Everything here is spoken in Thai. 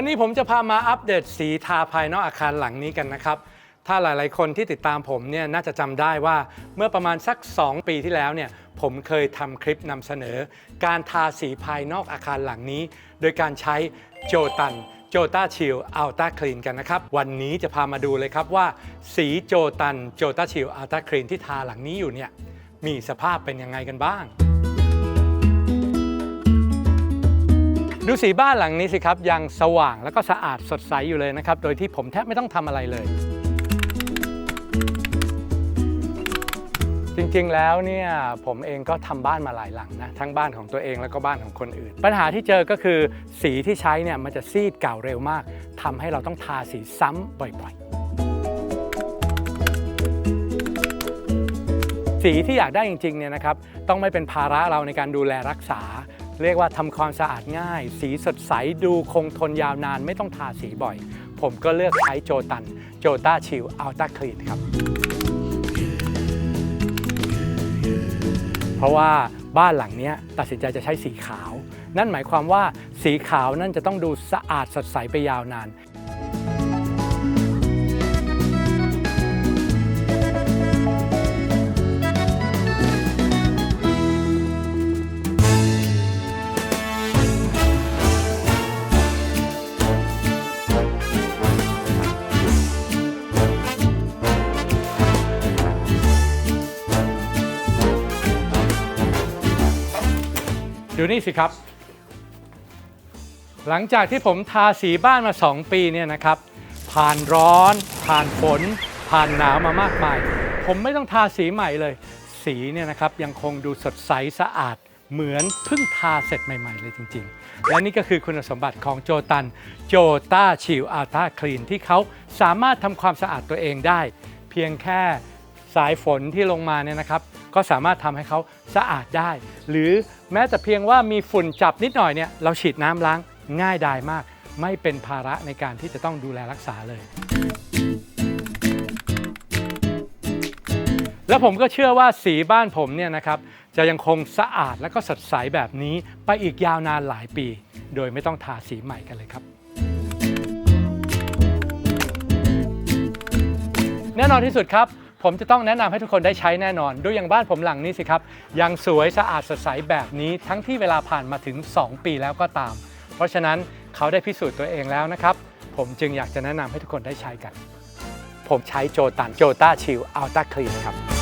วันนี้ผมจะพามาอัปเดตสีทาภายนอกอาคารหลังนี้กันนะครับ ถ้าหลายๆ คนที่ติดตามผมเนี่ยน่าจะจำได้ว่าเมื่อประมาณสัก 2 ปีที่แล้วเนี่ยผมเคยทำคลิปนำเสนอ การทาสีภายนอกอาคารหลังนี้ โดยการใช้โจตันโจต้าชิลอัลต้าคลีนกันนะครับ วันนี้จะพามาดูเลยครับว่า สีโจตันโจต้าชิลอัลต้าคลีนที่ทาหลังนี้อยู่เนี่ยมีสภาพเป็นยังไงกันบ้าง ดูสีบ้านหลังนี้สิครับ ยังสว่างแล้วก็สะอาดสดใสอยู่เลยนะครับ โดยที่ผมแทบไม่ต้องทำอะไรเลย จริงๆแล้วเนี่ยผมเองก็ทำบ้านมาหลายหลังนะ ทั้งบ้านของตัวเองแล้วก็บ้านของคนอื่น ปัญหาที่เจอก็คือสีที่ใช้เนี่ยมันจะซีดเก่าเร็วมากทำให้เราต้องทาสีซ้ำบ่อยๆ สีที่อยากได้จริงๆเนี่ยนะครับต้องไม่เป็นภาระเราในการดูแลรักษา เรียกว่าทำความสะอาดง่าย สีสดใสดูคงทนยาวนานไม่ต้องทาสีบ่อย ผมก็เลือกใช้โจตันโจต้าชิลอัลต้าคลีนครับ เพราะว่าบ้านหลังนี้ตัดสินใจจะใช้สีขาว นั่นหมายความว่าสีขาวนั่นจะต้องดูสะอาดสดใสไปยาวนาน ดูนี่สิครับ หลังจากที่ผมทาสีบ้านมา 2 ปีเนี่ยนะครับ ผ่านร้อน ผ่านฝน ผ่านหนาวมามากมาย ผมไม่ต้องทาสีใหม่เลย สีเนี่ยนะครับยังคงดูสดใสสะอาดเหมือนเพิ่งทาเสร็จใหม่ ๆ เลยจริง ๆ และนี่ก็คือคุณสมบัติของโจตันโจต้าชิลอัลต้าคลีนที่เขาสามารถทำความสะอาดตัวเองได้ เพียงแค่สายฝนที่ลงมาเนี่ยนะครับ ก็สามารถทำให้เขาสะอาดได้ หรือแม้แต่เพียงว่ามีฝุ่นจับนิดหน่อยเนี่ยเราฉีดน้ำล้างง่ายดายมาก ไม่เป็นภาระในการที่จะต้องดูแลรักษาเลย แล้วผมก็เชื่อว่าสีบ้านผมเนี่ยนะครับจะยังคงสะอาดและก็สดใสแบบนี้ไปอีกยาวนานหลายปี โดยไม่ต้องทาสีใหม่กันเลยครับแน่นอนที่สุดครับ ผมจะต้องแนะนำให้ทุกคนได้ใช้แน่นอนดูอย่างบ้านผมหลังนี้สิครับ ยังสวยสะอาดสดใสแบบนี้ ทั้งที่เวลาผ่านมาถึง 2 ปีแล้วก็ตาม เพราะฉะนั้นเขาได้พิสูจน์ตัวเองแล้วนะครับ ผมจึงอยากจะแนะนำให้ทุกคนได้ใช้กัน ผมใช้โจตันโจต้าชิลอัลต้าคลีนครับ